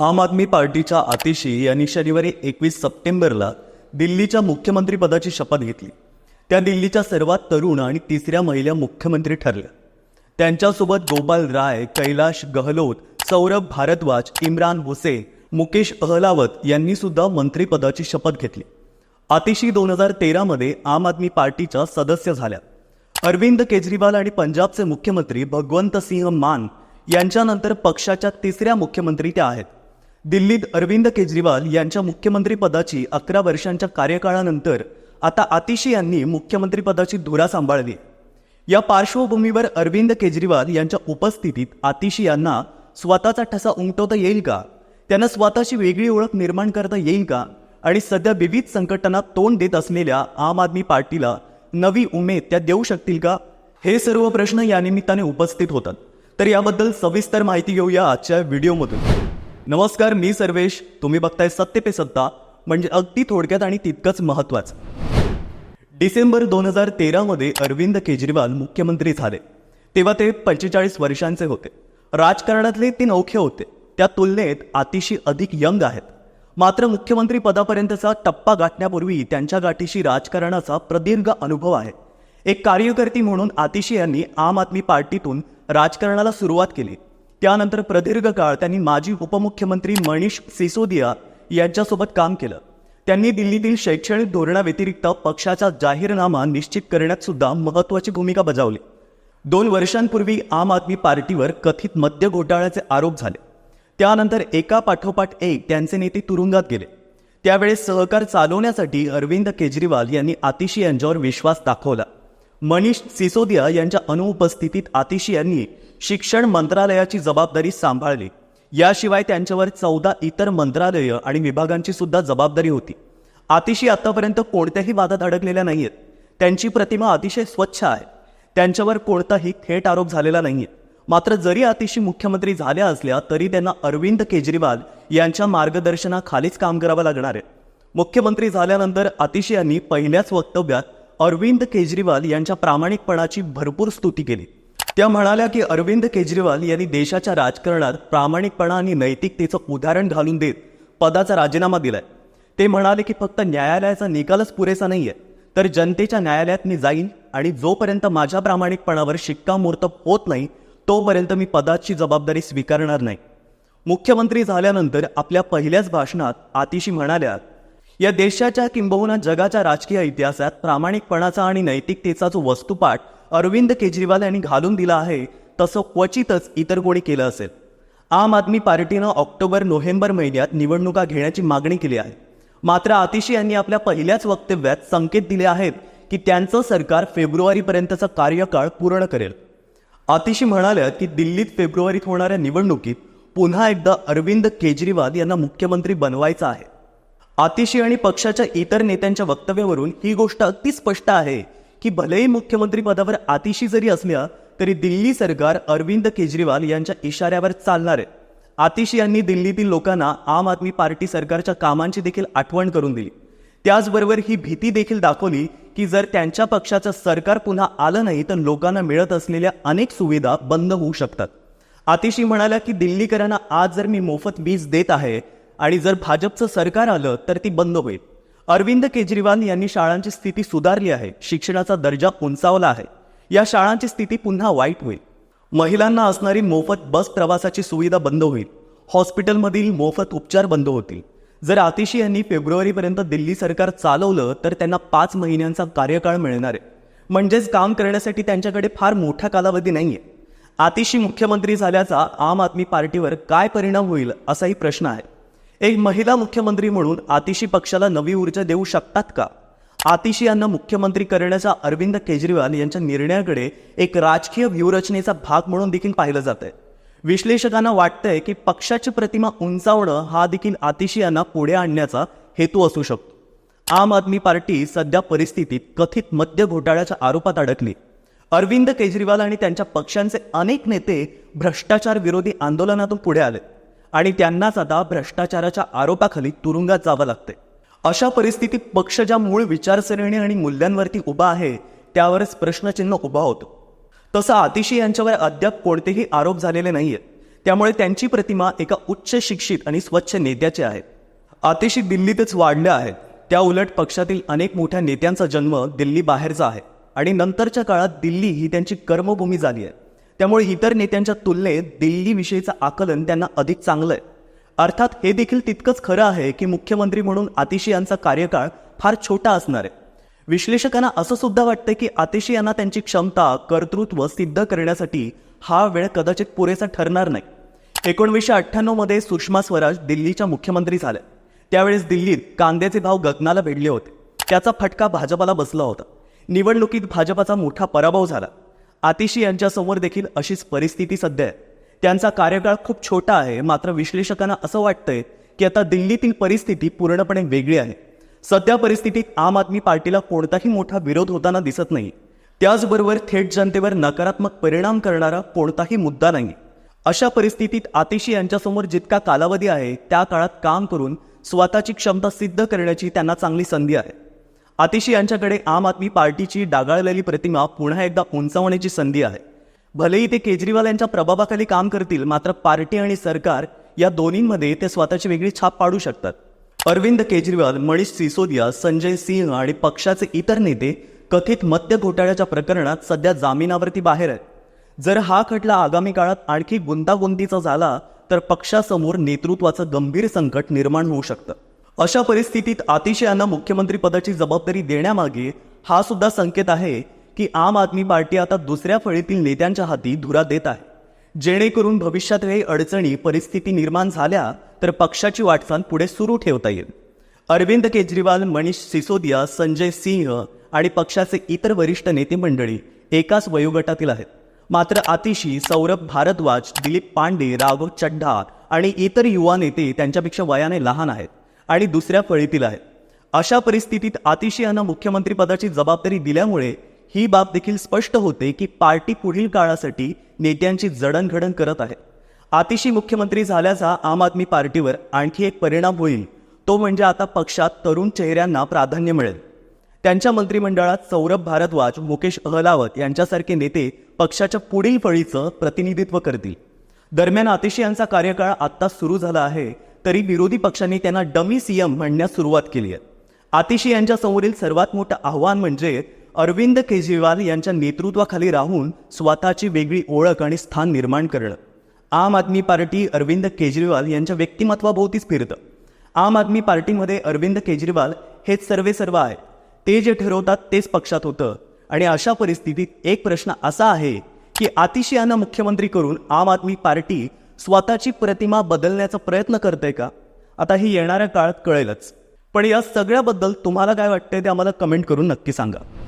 आम आदमी पार्टीच्या आतिशी यांनी शनिवारी एकवीस सप्टेंबरला दिल्लीच्या मुख्यमंत्रीपदाची शपथ घेतली. त्या दिल्लीच्या सर्वात तरुण आणि तिसऱ्या महिला मुख्यमंत्री ठरल्या. त्यांच्यासोबत गोपाल राय कैलाश गहलोत सौरभ भारद्वाज इम्रान हुसेन मुकेश अहलावत यांनी सुद्धा मंत्रीपदाची शपथ घेतली. आतिशी दोन हजार तेरामध्ये आम आदमी पार्टीच्या सदस्य झाल्या. अरविंद केजरीवाल आणि पंजाबचे मुख्यमंत्री भगवंत सिंह मान यांच्यानंतर पक्षाच्या तिसऱ्या मुख्यमंत्री त्या आहेत. दिल्लीत अरविंद केजरीवाल यांच्या मुख्यमंत्रीपदाची अकरा वर्षांच्या कार्यकाळानंतर आता आतिशी यांनी मुख्यमंत्रीपदाची धुरा सांभाळली. या पार्श्वभूमीवर अरविंद केजरीवाल यांच्या उपस्थितीत आतिशी यांना स्वतःचा ठसा उमटवता येईल का? त्यांना स्वतःची वेगळी ओळख निर्माण करता येईल का? आणि सध्या विविध संकटांना तोंड देत असलेल्या आम आदमी पार्टीला नवी उमेद त्या देऊ शकतील का? हे सर्व प्रश्न यानिमित्ताने उपस्थित होतात. तर याबद्दल सविस्तर माहिती घेऊया आजच्या व्हिडिओमधून. नमस्कार मी सर्वेश. तुम्ही बघताय सत्य पे सत्ता म्हणजे अगदी थोडक्यात आणि तितकंच महत्वाचं. डिसेंबर दोन हजार तेरामध्ये अरविंद केजरीवाल मुख्यमंत्री झाले. तेव्हा ते पंचेचाळीस वर्षांचे होते. राजकारणातले ते नौखे होते. त्या तुलनेत अतिशय अधिक यंग आहेत. मात्र मुख्यमंत्री पदापर्यंतचा टप्पा गाठण्यापूर्वी त्यांच्या गाठीशी राजकारणाचा प्रदीर्घ अनुभव आहे. एक कार्यकर्ती म्हणून आतिशी यांनी आम आदमी पार्टीतून राजकारणाला सुरुवात केली. त्यानंतर प्रदीर्घ काळ त्यांनी माजी उपमुख्यमंत्री मनीष सिसोदिया यांच्यासोबत काम केलं. त्यांनी दिल्लीतील शैक्षणिक धोरणाव्यतिरिक्त पक्षाचा जाहीरनामा निश्चित करण्यात सुद्धा महत्वाची भूमिका बजावली. दोन वर्षांपूर्वी आम आदमी पार्टीवर कथित मद्य घोटाळ्याचे आरोप झाले. त्यानंतर एका पाठोपाठ एक त्यांचे नेते तुरुंगात गेले. त्यावेळेस सहकार चालवण्यासाठी अरविंद केजरीवाल यांनी आतिशी यांच्यावर विश्वास दाखवला. मनीष सिसोदिया यांच्या अनुपस्थितीत आतिशी यांनी शिक्षण मंत्रालयाची जबाबदारी सांभाळली. याशिवाय त्यांच्यावर चौदा इतर मंत्रालयं आणि विभागांची सुद्धा जबाबदारी होती. आतिशी आतापर्यंत कोणत्याही वादात अडकलेल्या नाहीयेत. त्यांची प्रतिमा अतिशय स्वच्छ आहे. त्यांच्यावर कोणताही थेट आरोप झालेला नाहीये. मात्र जरी आतिशी मुख्यमंत्री झाल्या असल्या तरी त्यांना अरविंद केजरीवाल यांच्या मार्गदर्शनाखालीच काम करावं लागणार आहे. मुख्यमंत्री झाल्यानंतर आतिशी यांनी पहिल्याच वक्तव्यात अरविंद केजरीवाल यांच्या प्रामाणिकपणाची भरपूर स्तुती केली. त्या म्हणाल्या की अरविंद केजरीवाल यांनी देशाच्या राजकारणात प्रामाणिकपणा आणि नैतिकतेचं उदाहरण घालून देत पदाचा राजीनामा दिलाय. ते म्हणाले की फक्त न्यायालयाचा निकालच पुरेसा नाहीये तर जनतेच्या न्यायालयात मी जाईन आणि जोपर्यंत माझ्या प्रामाणिकपणावर शिक्कामोर्तब होत नाही तोपर्यंत मी पदाची जबाबदारी स्वीकारणार नाही. मुख्यमंत्री झाल्यानंतर आपल्या पहिल्याच भाषणात आतिशी म्हणाल्या या देशाच्या किंबहुना जगाच्या राजकीय इतिहासात प्रामाणिकपणाचा आणि नैतिकतेचा जो वस्तुपाठ अरविंद केजरीवाल यांनी घालून दिला आहे तसं क्वचितच इतर कोणी केलं असेल. आम आदमी पार्टीनं ऑक्टोबर नोव्हेंबर महिन्यात निवडणुका घेण्याची मागणी केली आहे. मात्र आतिशी यांनी आपल्या पहिल्याच वक्तव्यात संकेत दिले आहेत की त्यांचं सरकार फेब्रुवारीपर्यंतचा कार्यकाळ पूर्ण करेल. आतिशी म्हणाल्या की दिल्लीत फेब्रुवारीत होणाऱ्या निवडणुकीत पुन्हा एकदा अरविंद केजरीवाल यांना मुख्यमंत्री बनवायचं आहे. आतिशी आणि पक्षाच्या इतर नेत्यांच्या वक्तव्यावरून ही गोष्ट अगदी स्पष्ट आहे की भलेही मुख्यमंत्री पदावर आतिशी जरी असल्या तरी दिल्ली सरकार अरविंद केजरीवाल यांच्या इशाऱ्यावर चालणार आहे. आतिशी यांनी दिल्लीतील लोकांना आम आदमी पार्टी सरकारच्या कामांची देखील आठवण करून दिली. त्याचबरोबर ही भीती देखील दाखवली की जर त्यांच्या पक्षाचं सरकार पुन्हा आलं नाही तर लोकांना मिळत असलेल्या अनेक सुविधा बंद होऊ शकतात. आतिशी म्हणाल्या की दिल्लीकरांना आज जर मी मोफत वीज देत आहे आणि जर भाजपचं सरकार आलं तर ती बंद होईल. अरविंद केजरीवाल यांनी शाळांची स्थिती सुधारली आहे. शिक्षणाचा दर्जा उंचावला आहे. या शाळांची स्थिती पुन्हा वाईट होईल. महिलांना असणारी मोफत बस प्रवासाची सुविधा बंद होईल. हॉस्पिटलमधील मोफत उपचार बंद होतील. जर आतिशी यांनी फेब्रुवारीपर्यंत दिल्ली सरकार चालवलं तर त्यांना पाच महिन्यांचा कार्यकाळ मिळणार आहे. म्हणजेच काम करण्यासाठी त्यांच्याकडे फार मोठा कालावधी नाहीये. आतिशी मुख्यमंत्री झाल्याचा आम आदमी पार्टीवर काय परिणाम होईल असाही प्रश्न आहे. एक महिला मुख्यमंत्री म्हणून आतिशी पक्षाला नवी ऊर्जा देऊ शकतात का? आतिशी यांना मुख्यमंत्री करण्याच्या अरविंद केजरीवाल यांच्या निर्णयाकडे एक राजकीय व्यूहरचनेचा भाग म्हणून देखील पाहिलं जात आहे विश्लेषकांना वाटतंय की पक्षाची प्रतिमा उंचावणं हा देखील आतिशी यांना पुढे आणण्याचा हेतू असू शकतो. आम आदमी पार्टी सध्या परिस्थितीत कथित मद्य घोटाळ्याच्या आरोपात अडकली. अरविंद केजरीवाल आणि त्यांच्या पक्षांचे अनेक नेते भ्रष्टाचार विरोधी आंदोलनातून पुढे आले. आणि त्यांनाच आता भ्रष्टाचाराच्या आरोपाखाली तुरुंगात जावं लागते अशा परिस्थितीत पक्ष ज्या मूळ विचारसरणी आणि मूल्यांवरती उभा आहे त्यावरच प्रश्नचिन्ह उभा होतो. तसं आतिशी यांच्यावर अद्याप कोणतेही आरोप झालेले नाहीयेत. त्यामुळे त्यांची प्रतिमा एका उच्च शिक्षित आणि स्वच्छ नेत्याची आहे. आतिशी दिल्लीतच वाढल्या आहेत. त्या उलट पक्षातील अनेक मोठ्या नेत्यांचा जन्म दिल्ली बाहेरचा आहे. आणि नंतरच्या काळात दिल्ली ही त्यांची कर्मभूमी झाली आहे. त्यामुळे इतर नेत्यांच्या तुलनेत दिल्लीविषयीचं आकलन त्यांना अधिक चांगलं आहे. अर्थात हे देखील तितकंच खरं आहे की मुख्यमंत्री म्हणून आतिशी यांचा कार्यकाळ फार छोटा असणार आहे. विश्लेषकांना असं सुद्धा वाटतं की आतिशी यांना त्यांची क्षमता कर्तृत्व सिद्ध करण्यासाठी हा वेळ कदाचित पुरेसा ठरणार नाही. एकोणवीसशे अठ्ठ्याण्णवमध्ये सुषमा स्वराज दिल्लीच्या मुख्यमंत्री झाल्या त्यावेळेस दिल्लीत कांद्याचे भाव गगनाला भिडले होते. त्याचा फटका भाजपाला बसला होता. निवडणुकीत भाजपाचा मोठा पराभव झाला. आतिशी यांच्यासमोर देखील अशीच परिस्थिती सध्या आहे. त्यांचा कार्यकाळ खूप छोटा आहे मात्र विश्लेषकांना असं वाटतंय की आता दिल्लीतील परिस्थिती पूर्णपणे वेगळी आहे. सध्या परिस्थितीत आम आदमी पार्टीला कोणताही मोठा विरोध होताना दिसत नाही. त्याचबरोबर थेट जनतेवर नकारात्मक परिणाम करणारा कोणताही मुद्दा नाही. अशा परिस्थितीत आतिशी यांच्यासमोर जितका कालावधी आहे त्या काळात काम करून स्वतःची क्षमता सिद्ध करण्याची त्यांना चांगली संधी आहे. आतिशी यांच्याकडे आम आदमी पार्टीची डागाळलेली प्रतिमा पुन्हा एकदा उंचावण्याची संधी आहे. भलेही ते केजरीवाल यांच्या प्रभावाखाली काम करतील मात्र पार्टी आणि सरकार या दोन्हींमध्ये ते स्वतःची वेगळी छाप पाडू शकतात. अरविंद केजरीवाल मनीष सिसोदिया संजय सिंह आणि पक्षाचे इतर नेते कथित मद्य घोटाळ्याच्या प्रकरणात सध्या जामिनावरती बाहेर आहेत. जर हा खटला आगामी काळात आणखी गुंतागुंतीचा झाला तर पक्षासमोर नेतृत्वाचं गंभीर संकट निर्माण होऊ शकतं. अशा परिस्थितीत आतिश यांना मुख्यमंत्री पदाची जबाबदारी देण्यामागे हा सुद्धा संकेत आहे की आम आदमी पार्टी आता दुसऱ्या फळीतील नेत्यांच्या हाती धुरा देत आहे. जेणेकरून भविष्यात काही अडचणी परिस्थिती निर्माण झाल्या तर पक्षाची वाटचाल पुढे सुरू ठेवता येईल. अरविंद केजरीवाल मनीष सिसोदिया संजय सिंह आणि पक्षाचे इतर वरिष्ठ नेते मंडळी एकाच वयोगटातील आहेत. मात्र आतिशी सौरभ भारद्वाज दिलीप पांडे राघव चड्ढा आणि इतर युवा नेते त्यांच्यापेक्षा वयाने लहान आहेत. आणि दुसऱ्या फळीतील आहेत अशा परिस्थितीत आतिशी यांना मुख्यमंत्रीपदाची जबाबदारी दिल्यामुळे ही बाब देखील स्पष्ट होते की पार्टी पुढील काळासाठी नेत्यांची जडणघडण करत आहे. आतिशी मुख्यमंत्री झाल्याचा आम आदमी पार्टीवर आणखी एक परिणाम होईल. तो म्हणजे आता पक्षात तरुण चेहऱ्यांना प्राधान्य मिळेल. त्यांच्या मंत्रिमंडळात सौरभ भारद्वाज मुकेश अहलावत यांच्यासारखे नेते पक्षाच्या पुढील फळीचं प्रतिनिधित्व करतील. दरम्यान आतिशी यांचा कार्यकाळ आत्ता सुरू झाला आहे. तरी विरोधी पक्षांनी त्यांना डमी सीएम म्हणण्यास सुरुवात केली आहे. आतिशी यांच्या समोरील सर्वात मोठं आव्हान म्हणजे अरविंद केजरीवाल यांच्या नेतृत्वाखाली राहून स्वतःची वेगळी ओळख आणि स्थान निर्माण करणं. आम आदमी पार्टी अरविंद केजरीवाल यांच्या व्यक्तिमत्वाभोवतीच फिरतं. आम आदमी पार्टीमध्ये अरविंद केजरीवाल हेच सर्वे सर्व आहे. ते जे ठरवतात तेच पक्षात होतं. आणि अशा परिस्थितीत एक प्रश्न असा आहे की आतिशी यांना मुख्यमंत्री करून आम आदमी पार्टी स्वतःची प्रतिमा बदलण्याचा प्रयत्न करते का? आता ही येणाऱ्या काळात कळेलच. पण या सगळ्याबद्दल तुम्हाला काय वाटतंय ते आम्हाला कमेंट करून नक्की सांगा.